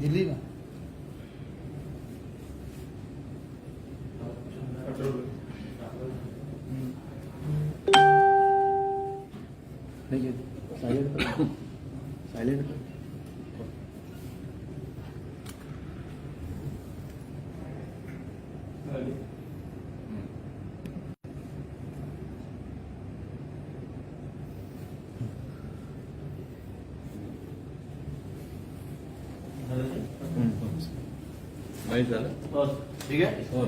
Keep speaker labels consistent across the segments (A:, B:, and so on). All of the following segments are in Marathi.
A: दिली का
B: माहीत झालं.
A: ठीक आहे?
B: हो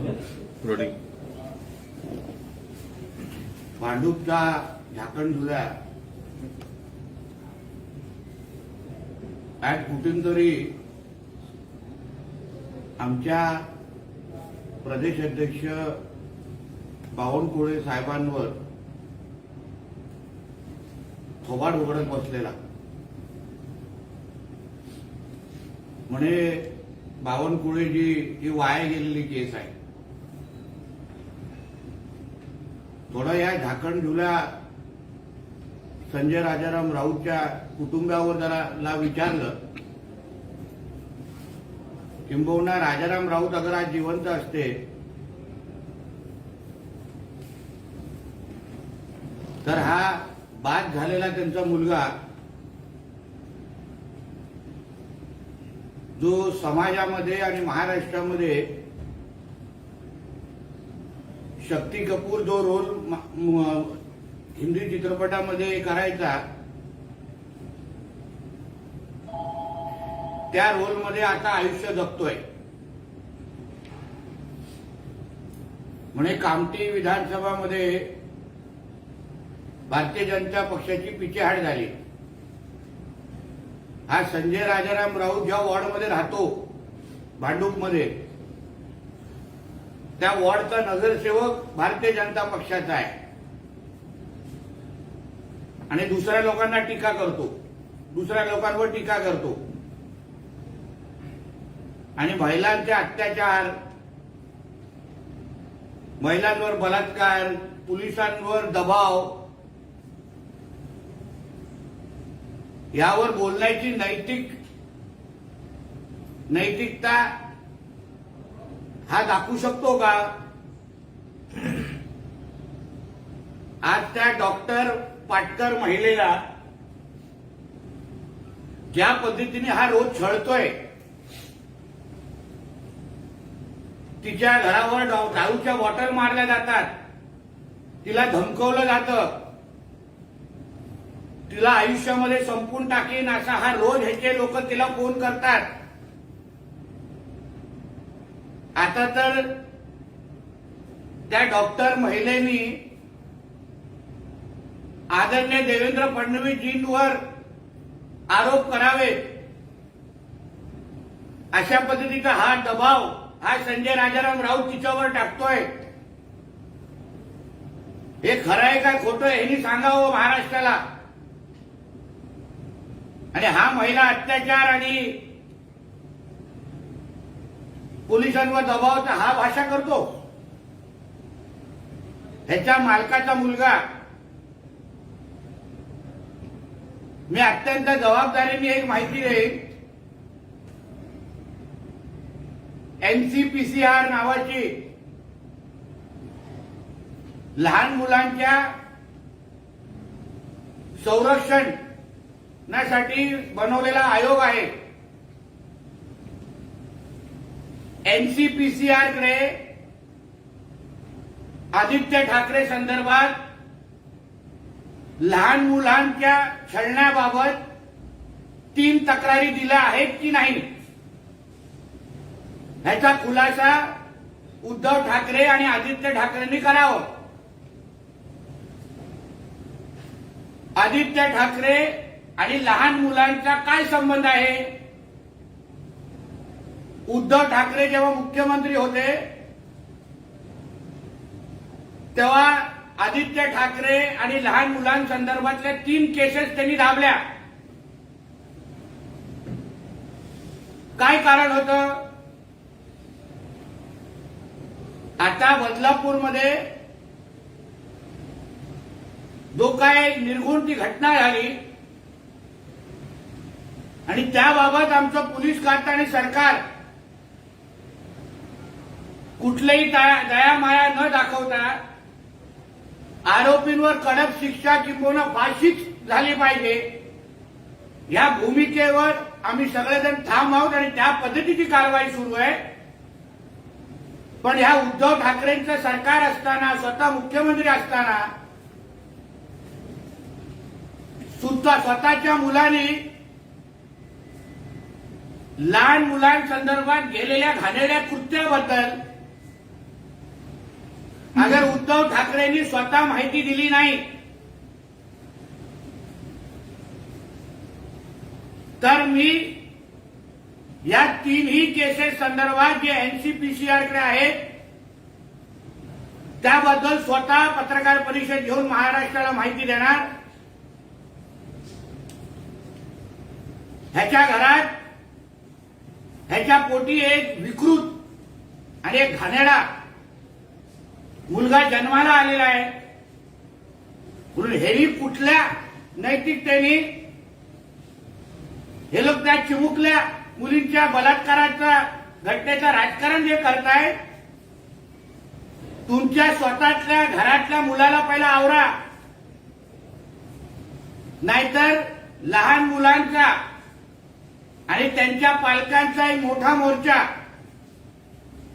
B: रोडिंग
A: भांडूपचा झाकण धुल्या आज कुठून तरी आमच्या प्रदेश अध्यक्ष बावनकुळे साहेबांवर थोबाड उघडत बसलेला. म्हणे बावनकुळेजी ही वाया गेलेली केस आहे. थोडं या झाकणझुल्या संजय राजाराम राऊतच्या कुटुंबावर जरा विचारलं किंबहुना राजाराम राऊत अगर आज जिवंत असते तर हा बाद झालेला त्यांचा मुलगा जो समाजामध्ये आणि महाराष्ट्रामध्ये शक्ती कपूर जो रोल हिंदी चित्रपटामध्ये करायचा त्या रोलमध्ये आता आयुष्य जगतोय. म्हणे कामठी विधानसभामध्ये भारतीय जनता पक्षाची पिछेहाट झाली. हा संजय राजाराम राऊत ज्या वॉर्डमध्ये राहतो भांडूपमध्ये. त्या वॉर्डचा नगरसेवक भारतीय जनता पक्षाचा आहे. आणि दुसऱ्या लोकांना टीका करतो. दुसऱ्या लोकांवर टीका करतो. आणि महिलांचे अत्याचार महिलांवर बलात्कार पोलिसांवर दबाव यावर बोलण्याची नैतिक नैतिकता हा दाखवू शकतो का? आज त्या डॉक्टर पाटकर महिलेला ज्या पद्धतीने हा रोज छळतोय तिच्या घरावर दारूच्या बॉटल मारल्या जातात तिला धमकवलं जातं. तिला आयुष्यामध्ये संपून टाकेन असा हा रोज ह्याचे लोक तिला फोन करतात. आता तर त्या डॉक्टर महिलेनी आदरणीय देवेंद्र फडणवीसजींवर आरोप करावे अशा पद्धतीचा हा दबाव हा संजय राजाराम राऊत तिच्यावर टाकतोय. हे खरं आहे काय खोटं आहे सांगावं हो महाराष्ट्राला. आणि हा महिला अत्याचार आणि पोलिसांवर दबावचा हा भाषा करतो. ह्याच्या मालकाचा मुलगा. मी अत्यंत जबाबदारीने एक माहिती देईन. एनसीपीसीआर नावाची लहान मुलांच्या संरक्षण करण्यासाठी बनवलेला आयोग आहे. एनसीपीसीआरकडे आदित्य ठाकरे संदर्भात लहान मुलांच्या छळण्याबाबत तीन तक्रारी दिल्या आहेत की नाही? ह्याचा खुलासा उद्धव ठाकरे आणि आदित्य ठाकरेंनी करावं. आदित्य ठाकरे आणि लहान मुलांचा काय संबंध आहे? उद्धव ठाकरे जेव्हा मुख्यमंत्री होते तेव्हा आदित्य ठाकरे आणि लहान मुलांसंदर्भातल्या तीन केसेस त्यांनी दाबल्या. काय कारण होतं? आता बदलापूरमध्ये जो काय निर्गुण ती घटना झाली आणि त्याबाबत आमचं पोलीस खातं आणि सरकार कुठलेही दया दयामाया न दाखवता आरोपींवर कडक शिक्षा किंबहुना फाशीच झाली पाहिजे. या भूमिकेवर आम्ही सगळेजण ठाम आहोत आणि त्या पद्धतीची कारवाई सुरू आहे. पण ह्या उद्धव ठाकरेंचं सरकार असताना स्वतः मुख्यमंत्री असताना सुद्धा स्वतःच्या मुलांनी लहान मुलांसंदर्भात गेलेल्या घाणेऱ्या कृत्याबद्दल. अगर उद्धव ठाकरेंनी स्वतः माहिती दिली नाही तर मी या तीनही केसेस संदर्भात जे एनसीपीसीआरकडे आहेत त्याबद्दल स्वतः पत्रकार परिषद घेऊन महाराष्ट्राला माहिती देणार. ह्याच्या घरात ह्याच्या पोटी एक विकृत आणि एक घाणेडा मुलगा जन्माला आलेला आहे. म्हणून हेही कुठल्या नैतिकतेने हे लोक त्या चिमुकल्या मुलींच्या बलात्काराचा घटनेचं राजकारण जे करताय तुमच्या स्वतःच्या घरातल्या मुलाला पहिला आवरा. नाहीतर लहान मुलांचा आणि त्यांच्या पालकांचा एक मोठा मोर्चा.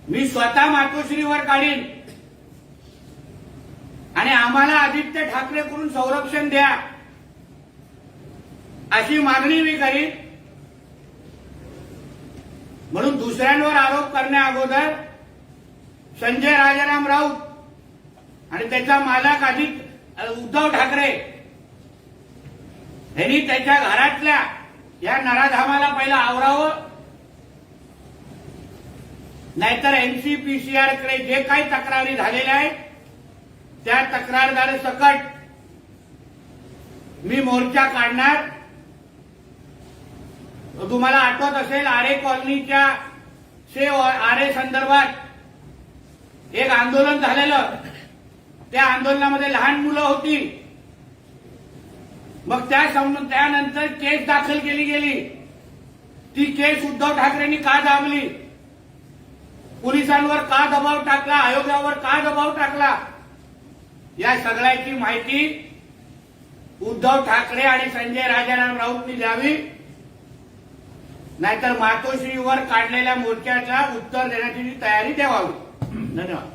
A: मी स्वतः मातोश्रीवर काढीन. आणि आम्हाला आदित्य ठाकरेकडून संरक्षण द्या. अशी मागणी मी करीन. म्हणून दुसऱ्यांवर आरोप करण्या अगोदर संजय राजाराम राऊत आणि त्याचा मालक आदित्य उद्धव ठाकरे यांनी त्याच्या घरातल्या या नराधामाला पहिला आवरावं. नाहीतर एनसीपीसीआरकडे जे काही तक्रारी झालेल्या आहेत त्या तक्रारदार सकट मी मोर्चा काढणार. तुम्हाला आठवत असेल आरे कॉलनीच्या से आरे संदर्भात एक आंदोलन झालेलं. त्या आंदोलनामध्ये लहान मुलं होती. मग त्या समजून त्यानंतर केस दाखल केली गेली. ती केस उद्धव ठाकरेंनी का दाबली? पोलिसांवर का दबाव टाकला? आयोगावर का दबाव टाकला? या सगळ्याची माहिती उद्धव ठाकरे आणि संजय राजाराम राऊतनी द्यावी. नाहीतर मातोश्रीवर काढलेल्या मोर्चाचा उत्तर देण्याची तयारी ठेवावी. धन्यवाद.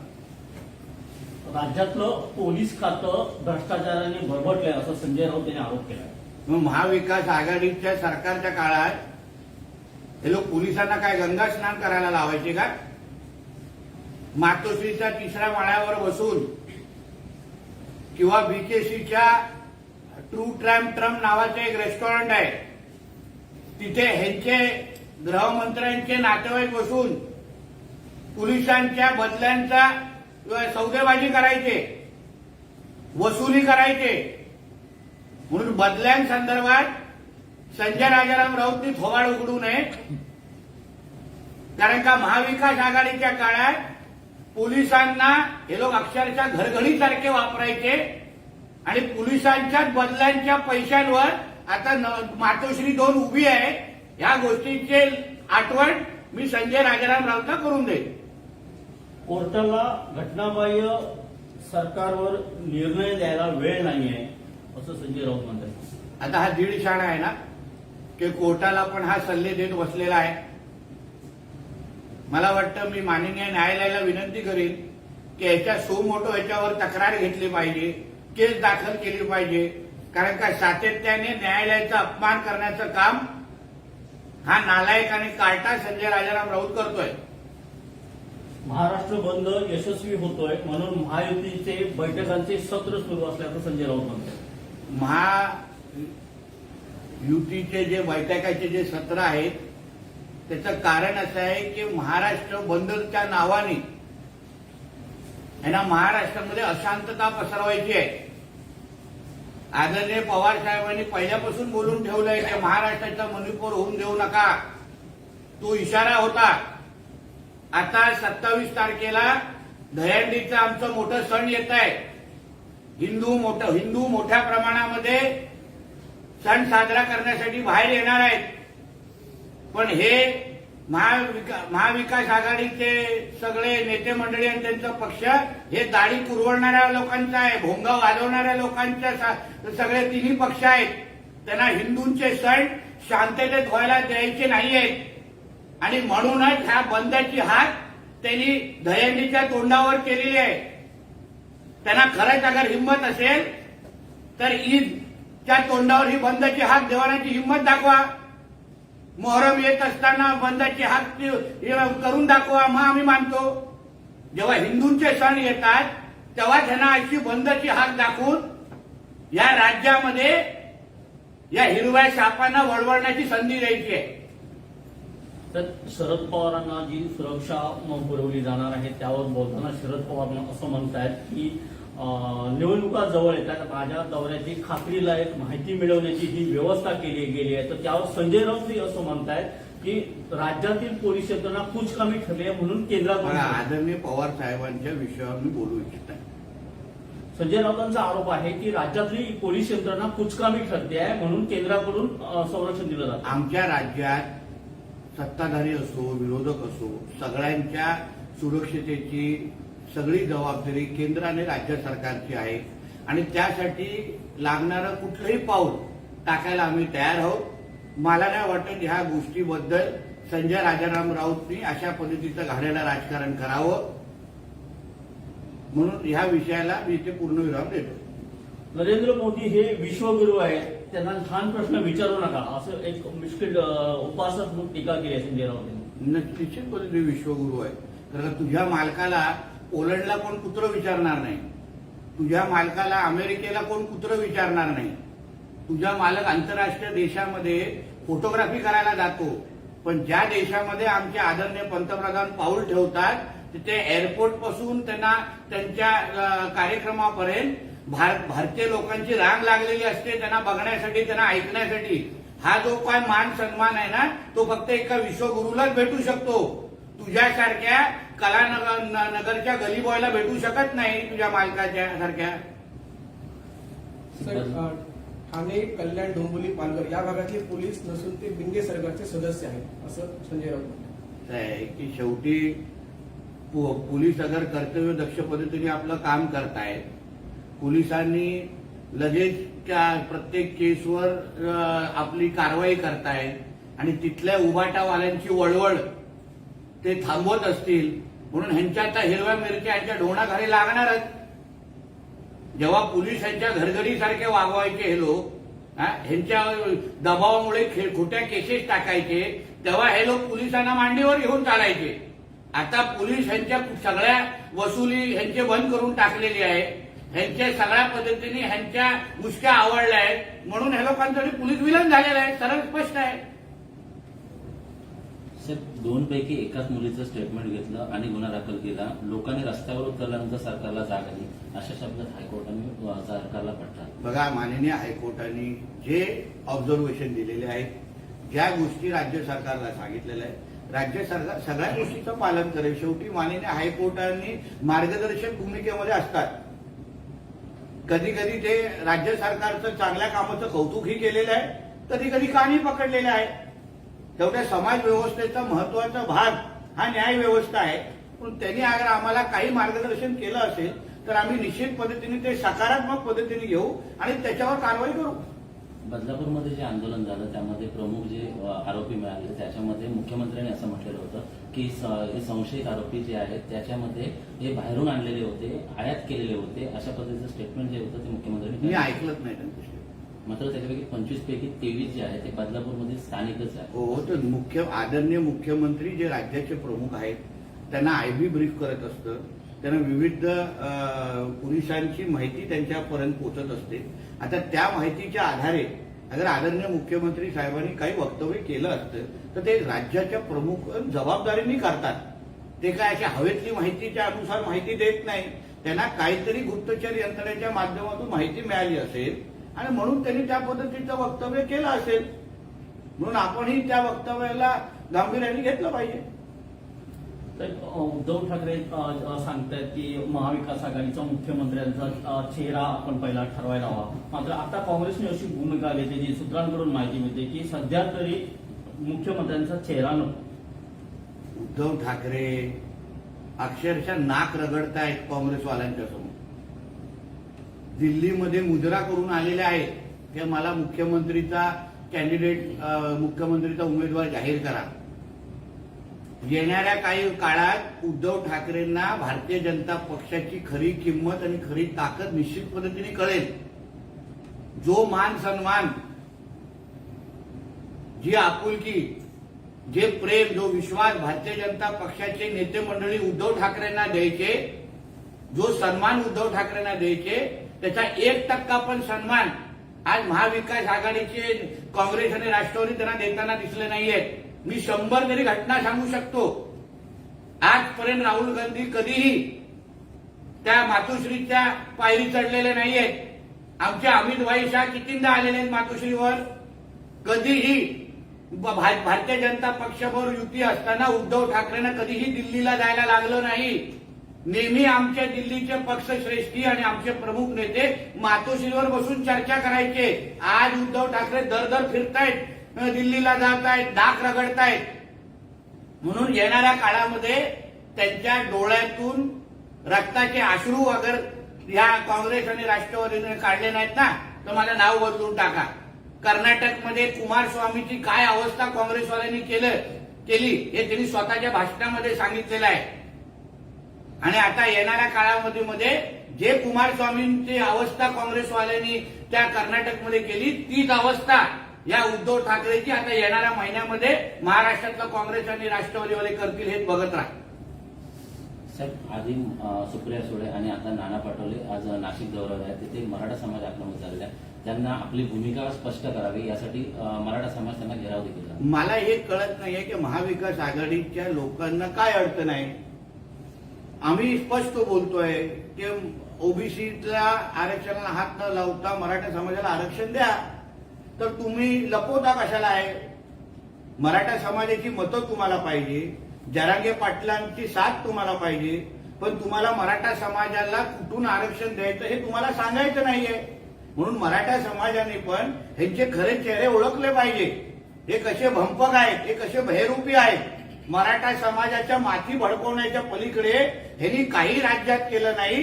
C: राज्यातलं पोलीस खातं भ्रष्टाचाराने भरभटलंय असं संजय राऊत यांनी आरोप केला
A: मग महाविकास आघाडीच्या सरकारच्या काळात हे लोक पोलिसांना काय गंगा स्नान करायला लावायचे का? मातोश्रीच्या तिसऱ्या माळ्यावर बसून किंवा बीकेसीच्या ट्रू ट्रॅम ट्रम नावाचे एक रेस्टॉरंट आहे. तिथे ह्यांचे गृहमंत्र्यांचे नातेवाईक बसून पोलिसांच्या बदल्यांचा सौदेबाजी करायचे वसुली करायचे. म्हणून बदल्यांसंदर्भात संजय राजाराम राऊतनी थोबाड उघडू नये. कारण का महाविकास आघाडीच्या काळात पोलिसांना हे लोक अक्षरशः घरघडीसारखे वापरायचे आणि पोलिसांच्याच बदल्यांच्या पैशांवर आता मातोश्री दोन उभी आहे. ह्या गोष्टींचे आठवण मी संजय राजाराम राऊतला करून देईन.
C: कोर्टाला घटनाबाह्य सरकारवर निर्णय द्यायला वेळ नाहीये असं संजय राऊत म्हणतात.
A: आता हा दीड शाणा आहे ना की कोर्टाला पण हा सल्ले देत बसलेला आहे. मला वाटतं मी माननीय न्यायालयाला विनंती करीन की याच्या सो मोठो याच्यावर तक्रार घेतली पाहिजे केस दाखल केली पाहिजे कारण का सातत्याने न्यायालयाचा अपमान करण्याचं काम हा नालायक आणि कार्टा संजय राजाराम राऊत करतोय.
C: महाराष्ट्र बंद यशस्वी होतोय म्हणून महायुतीचे बैठकांचे सत्र सुरू असल्याचं संजय राऊत म्हणतात.
A: महायुतीचे जे बैठकाचे जे सत्र आहेत त्याचं कारण असं आहे की महाराष्ट्र बंदच्या नावाने यांना महाराष्ट्रामध्ये अशांतता पसरवायची आहे. आदरणीय पवार साहेबांनी पहिल्यापासून बोलून ठेवलंय की महाराष्ट्राचा मणिपूर होऊन देऊ नका. तो इशारा होता. आता सत्तावीस तारखेला दहंडीचं आमचं मोठं सण येत आहे. हिंदू मोठ हिंदू मोठ्या प्रमाणामध्ये सण साजरा करण्यासाठी बाहेर येणार आहेत. पण हे महाविकास आघाडीचे सगळे नेते मंडळी आणि त्यांचा पक्ष हे दाढी पुरवणाऱ्या लोकांचा आहे भोंगा वाजवणाऱ्या लोकांच्या सगळे तिन्ही पक्ष आहेत. त्यांना हिंदूंचे सण शांततेत व्हायला द्यायचे नाही आहेत आणि म्हणूनच ह्या बंदची हात त्यांनी दहंडीच्या तोंडावर केलेली आहे. त्यांना खरंच अगर हिंमत असेल तर ईदच्या तोंडावर ही बंदची हात देवानाची हिंमत दाखवा. मोहरम येत असताना बंदाची हाक करून दाखवा मग आम्ही मानतो. जेव्हा हिंदूंचे सण येतात तेव्हा त्यांना अशी बंदची हाक दाखवून या राज्यामध्ये या हिरव्या सापांना वळवळण्याची संधी द्यायची आहे.
C: तर शरद पवारांना जी सुरक्षा पुरवली जाणार आहे त्यावर बोलताना शरद पवार असं म्हणतायत की निवडणुका जवळ येतात माझ्या दौऱ्याची खात्रीलायक माहिती मिळवण्याची जी व्यवस्था केली गेली आहे. तर त्यावर संजय राऊतही असं म्हणतायत की राज्यातील पोलीस यंत्रणा कुचकामी ठरली आहे म्हणून केंद्रात
A: आदरणीय पवार साहेबांच्या विषयावर मी बोलू इच्छित आहे.
C: संजय राऊतांचा आरोप आहे की राज्यातली पोलीस यंत्रणा कुचकामी ठरते आहे म्हणून केंद्राकडून संरक्षण दिलं जातं.
A: आमच्या राज्यात सत्ताधारी असो विरोधक असो सगळ्यांच्या सुरक्षितेची सगळी जबाबदारी केंद्र आणि राज्य सरकारची आहे. आणि त्यासाठी लागणारं कुठलंही पाऊल टाकायला आम्ही तयार आहोत. मला नाही वाटत ह्या गोष्टीबद्दल संजय राजाराम राऊतनी अशा पद्धतीचं घाणेरडं राजकारण करावं. म्हणून ह्या विषयाला मी इथे पूर्णविराम देतो.
C: नरेंद्र मोदी हे विश्वगुरू आहेत. त्यांना छान प्रश्न विचारू नका. असं एक मुश्किल अं, उपासक म्हणून टीका केली आहे संजय राऊत
A: निश्चित पद्धतीने आहे कारण तुझ्या मालकाला पोलंडला कोण कुत्र विचारणार नाही? तुझ्या मालकाला अमेरिकेला कोण कुत्र विचारणार नाही? तुझा मालक आंतरराष्ट्रीय देशामध्ये फोटोग्राफी करायला जातो. पण ज्या देशामध्ये आमचे आदरणीय पंतप्रधान पाऊल ठेवतात तिथे एअरपोर्टपासून त्यांना त्यांच्या कार्यक्रमापर्यंत भार- भारतीय लोकांची रांग लागलेली असते त्यांना बघण्यासाठी त्यांना ऐकण्यासाठी. हा जो काय मान सन्मान आहे ना तो फक्त एका विश्वगुरूलाच भेटू शकतो. तुझ्यासारख्या कलानगर नगरच्या गलीबॉयला भेटू शकत नाही तुझ्या मालकाच्या सारख्या.
D: ठाणे कल्याण डोंबिवली पालघर या भागातले पोलीस नसून ते बिंगे सरकारचे सदस्य आहेत असं संजय राऊत
A: की शेवटी पोलीस अगर कर्तव्य दक्ष पद्धतीने आपलं काम करतायत पोलिसांनी लगेच त्या प्रत्येक केसवर आपली कारवाई करतायत आणि तिथल्या उभाटावाल्यांची वळवळ ते थांबवत असतील म्हणून ह्यांच्या आता हिरव्या मिरच्या ह्यांच्या ढोणाखाली लागणारच. जेव्हा पोलीस यांच्या घरघडीसारखे वागवायचे हे लोक ह्यांच्या दबावामुळे खोट्या केसेस टाकायचे तेव्हा हे लोक पोलिसांना मांडीवर घेऊन चालायचे. आता पोलीस ह्यांच्या सगळ्या वसुली ह्यांचे बंद करून टाकलेली आहे. ह्यांच्या सगळ्या पद्धतीने ह्यांच्या मुश्क्या आवडल्या आहेत. म्हणून हे लोकांसाठी पोलीस विलन झालेलं आहे. सरळ स्पष्ट आहे.
E: साहेब दोन पैकी एकाच मुलीचं स्टेटमेंट घेतलं आणि गुन्हा दाखल केला. लोकांनी रस्त्यावर उतरल्यानंतर सरकारला जाग आली. अशा शब्दात हायकोर्टाने सरकारला पटला
A: बघा माननीय हायकोर्टाने जे ऑब्झर्वेशन दिलेले आहेत ज्या गोष्टी राज्य सरकारला सांगितलेल्या आहेत राज्य सरकार सगळ्या गोष्टीचं पालन करेल. शेवटी माननीय हायकोर्टाने मार्गदर्शक भूमिकेमध्ये असतात. कधी कधी ते राज्य सरकारचं चांगल्या कामाचं कौतुकही केलेलं आहे कधी कधी कानी पकडलेलं आहे. तेवढ्या समाज व्यवस्थेचा महत्त्वाचा भाग हा न्याय व्यवस्था आहे. पण त्यांनी अगर आम्हाला काही मार्गदर्शन केलं असेल तर आम्ही निश्चित पद्धतीने ते सकारात्मक पद्धतीने घेऊ आणि त्याच्यावर कारवाई करू.
E: बदलापूरमध्ये जे आंदोलन झालं त्यामध्ये प्रमुख जे आरोपी मिळाले त्याच्यामध्ये मुख्यमंत्र्यांनी असं म्हटलेलं होतं की हे संशयित आरोपी जे आहेत त्याच्यामध्ये हे बाहेरून आणलेले होते आयात केलेले होते अशा पद्धतीचं स्टेटमेंट जे होतं ते
A: मी
E: मुख्यमंत्र्यांनी
A: ऐकलंच नाही
E: मात्र त्याच्यापैकी पंचवीस पैकी तेवीस जे आहे ते बदलापूरमध्ये स्थानिकच आहे
A: हो तर मुख्य आदरणीय मुख्यमंत्री जे राज्याचे प्रमुख आहेत त्यांना आयबी ब्रीफ करत असतं. त्यांना विविध पोलिसांची माहिती त्यांच्यापर्यंत पोहोचत असते. आता त्या माहितीच्या आधारे अगर आदरणीय मुख्यमंत्री साहेबांनी काही वक्तव्य केलं असतं तर ते राज्याच्या प्रमुख जबाबदारीने करतात. ते काय अशा हवेतली माहितीच्या अनुसार माहिती देत नाही. त्यांना काहीतरी गुप्तचर यंत्रणेच्या माध्यमातून माहिती मिळाली असेल आणि म्हणून त्यांनी त्या पद्धतीचं वक्तव्य केलं असेल. म्हणून आपणही त्या वक्तव्याला गांभीर्याने घेतलं पाहिजे.
C: तर उद्धव ठाकरे सांगतायत की महाविकास आघाडीचा मुख्यमंत्र्यांचा चेहरा आपण पहिला ठरवायला हवा. मात्र आता काँग्रेसने अशी भूमिका घेतली जी सूत्रांकडून माहिती मिळते की सध्या तरी मुख्यमंत्र्यांचा चेहरा नको.
A: उद्धव ठाकरे अक्षरशः नाक रगडतायत काँग्रेसवाल्यांच्या समोर. दिल्लीमध्ये मुजरा करून आलेले आहेत. की मला मुख्यमंत्रीचा कॅन्डिडेट मुख्यमंत्रीचा उमेदवार जाहीर करा. येणाऱ्या काही काळात उद्धव ठाकरेंना भारतीय जनता पक्षाची खरी किंमत आणि खरी ताकद निश्चित पद्धतीने कळेल. जो मान सन्मान जी आपुलकी जे प्रेम जो विश्वास भारतीय जनता पक्षाचे नेते मंडळी उद्धव ठाकरेंना द्यायचे जो सन्मान उद्धव ठाकरेंना द्यायचे त्याचा एक टक्का पण सन्मान आज महाविकास आघाडीचे काँग्रेस आणि राष्ट्रवादी त्यांना देताना दिसले नाहीयेत. मी शंभर तरी घटना सांगू शकतो. आजपर्यंत राहुल गांधी कधीही त्या मातोश्रीच्या पायरी चढलेले नाहीयेत आमचे अमित भाई शाह कितींदा आलेले आहेत मातोश्रीवर? कधीही भारतीय जनता पक्षावर युती असताना उद्धव ठाकरेंना कधीही दिल्लीला जायला लागलं नाही. नेहमी आमच्या दिल्लीचे पक्षश्रेष्ठी आणि आमचे प्रमुख नेते मातोश्रीवर बसून चर्चा करायचे. आज उद्धव ठाकरे दर दर फिरतायत. दिल्लीला जात आहेत डाक रगडतायत. म्हणून येणाऱ्या काळामध्ये त्यांच्या डोळ्यातून रक्ताचे अश्रू अगर या काँग्रेस आणि राष्ट्रवादीने काढले नाहीत ना तर मला नाव बदलून टाका. कर्नाटकमध्ये कुमारस्वामीची काय अवस्था काँग्रेसवाल्यांनी केलं केली हे त्यांनी स्वतःच्या भाषणामध्ये सांगितलेलं आहे. आणि आता येणाऱ्या काळामध्ये मध्ये जे कुमारस्वामींची अवस्था काँग्रेसवाल्यांनी त्या कर्नाटकमध्ये केली तीच अवस्था या उद्धव ठाकरेची आता येणाऱ्या महिन्यामध्ये महाराष्ट्रातलं काँग्रेस आणि राष्ट्रवादीवाले करतील हेच बघत राहा.
E: साहेब आधी सुप्रिया सुळे आणि आता नाना पटोले आज नाशिक दौऱ्यावर आहेत. तिथे मराठा समाज आक्रमक झालेला आहे. त्यांना आपली भूमिका स्पष्ट करावी यासाठी मराठा समाज त्यांना घेराव देखील.
A: मला हे कळत नाहीये की महाविकास आघाडीच्या लोकांना काय अडचण आहे. आम्ही स्पष्ट बोलतोय की ओबीसीला आरक्षणाला हात न लावता मराठा समाजाला आरक्षण द्या. तर तुम्ही लपवता कशाला आहे? मराठा समाजाची मतं तुम्हाला पाहिजे जरांगे पाटलांची साथ तुम्हाला पाहिजे पण तुम्हाला मराठा समाजाला कुठून आरक्षण द्यायचं हे तुम्हाला सांगायचं नाहीये. म्हणून मराठा समाजाने पण ह्यांचे खरे चेहरे ओळखले पाहिजे. हे कसे भंपक आहेत हे कसे भयरूपी आहेत? मराठा समाजाच्या माती भडकवण्याच्या पलीकडे ह्यांनी काही राज्यात केलं नाही.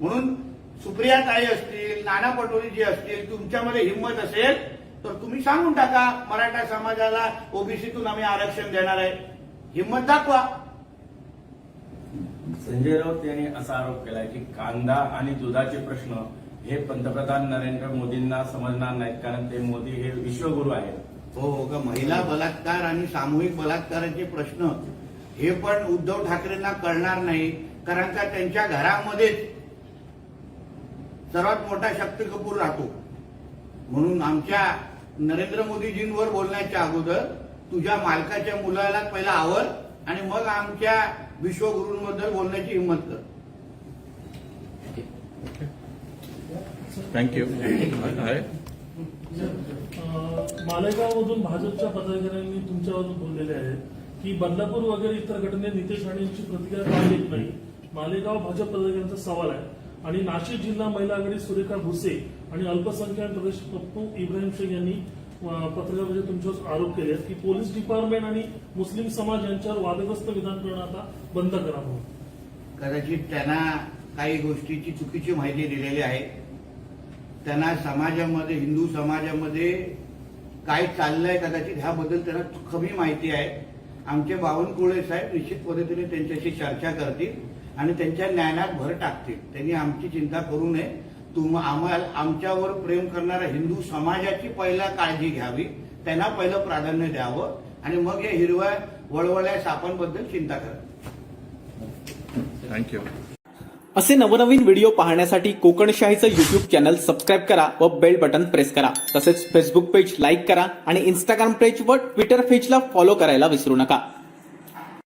A: म्हणून सुप्रिया ताई असतील नाना पटोले जी असतील तुमच्यामध्ये हिंमत असेल तर तुम्ही सांगून टाका मराठा समाजाला ओबीसीतून आम्ही आरक्षण देणार आहे. हिंमत दाखवा.
F: संजय राऊत यांनी असा आरोप केलाय की कांदा आणि दुधाचे प्रश्न हे पंतप्रधान नरेंद्र मोदींना समजणार नाहीत कारण ते मोदी हे विश्वगुरू आहेत.
A: हो हो का महिला बलात्कार आणि सामूहिक बलात्काराचे प्रश्न हे पण उद्धव ठाकरेंना कळणार नाही कारण का त्यांच्या घरामध्येच सर्वात मोठा शक्ती कपूर राहतो. म्हणून आमच्या नरेंद्र मोदीजींवर बोलण्याच्या अगोदर तुझ्या मालकाच्या मुलाला पहिला आवर आणि मग आमच्या विश्वगुरूंबद्दल बोलण्याची हिंमत कर.
B: थँक्यू
G: मालेगावमधून भाजपच्या पदाधिकाऱ्यांनी तुमच्यावर बोललेले आहे की बदलापूर वगैरे इतर घटनेत नितेश राणे यांची प्रतिक्रिया का देत नाही? मालेगाव भाजप पदाधिकाऱ्यांचा सवाल आहे. आणि नाशिक जिल्हा महिला आघाडी सुरेखा भुसे आणि अल्पसंख्याक प्रदेश पप्पू इब्राहिम शेख यांनी अं, पत्रकारांमध्ये तुमच्यावर आरोप केले आहेत की पोलीस डिपार्टमेंट आणि मुस्लिम समाज यांच्यावर वादग्रस्त विधान करणं आता बंद करा म्हणून.
A: कदाचित त्यांना काही गोष्टीची चुकीची माहिती दिलेली आहे. त्यांना समाजामध्ये हिंदू समाजामध्ये काय चाललंय कदाचित ह्याबद्दल त्यांना कमी माहिती आहे. आमचे बावनकुळे साहेब निश्चित पद्धतीने त्यांच्याशी चर्चा करतील आणि त्यांच्या ज्ञानात भर टाकतील. त्यांनी आमची चिंता करू नये. तुम आम्हाला आमच्यावर प्रेम करणाऱ्या हिंदू समाजाची पहिला काळजी घ्यावी त्यांना पहिलं प्राधान्य द्यावं आणि मग या हिरव्या वळवळ्या सापांबद्दल चिंता करावी
B: थँक्यू
H: असे नवनवीन व्हिडिओ पाहण्यासाठी कोकणशाहीचं युट्यूब चॅनल सबस्क्राईब करा व बेल बटन प्रेस करा. तसेच फेसबुक पेज लाईक करा आणि इंस्टाग्राम पेज व ट्विटर पेजला फॉलो करायला विसरू नका.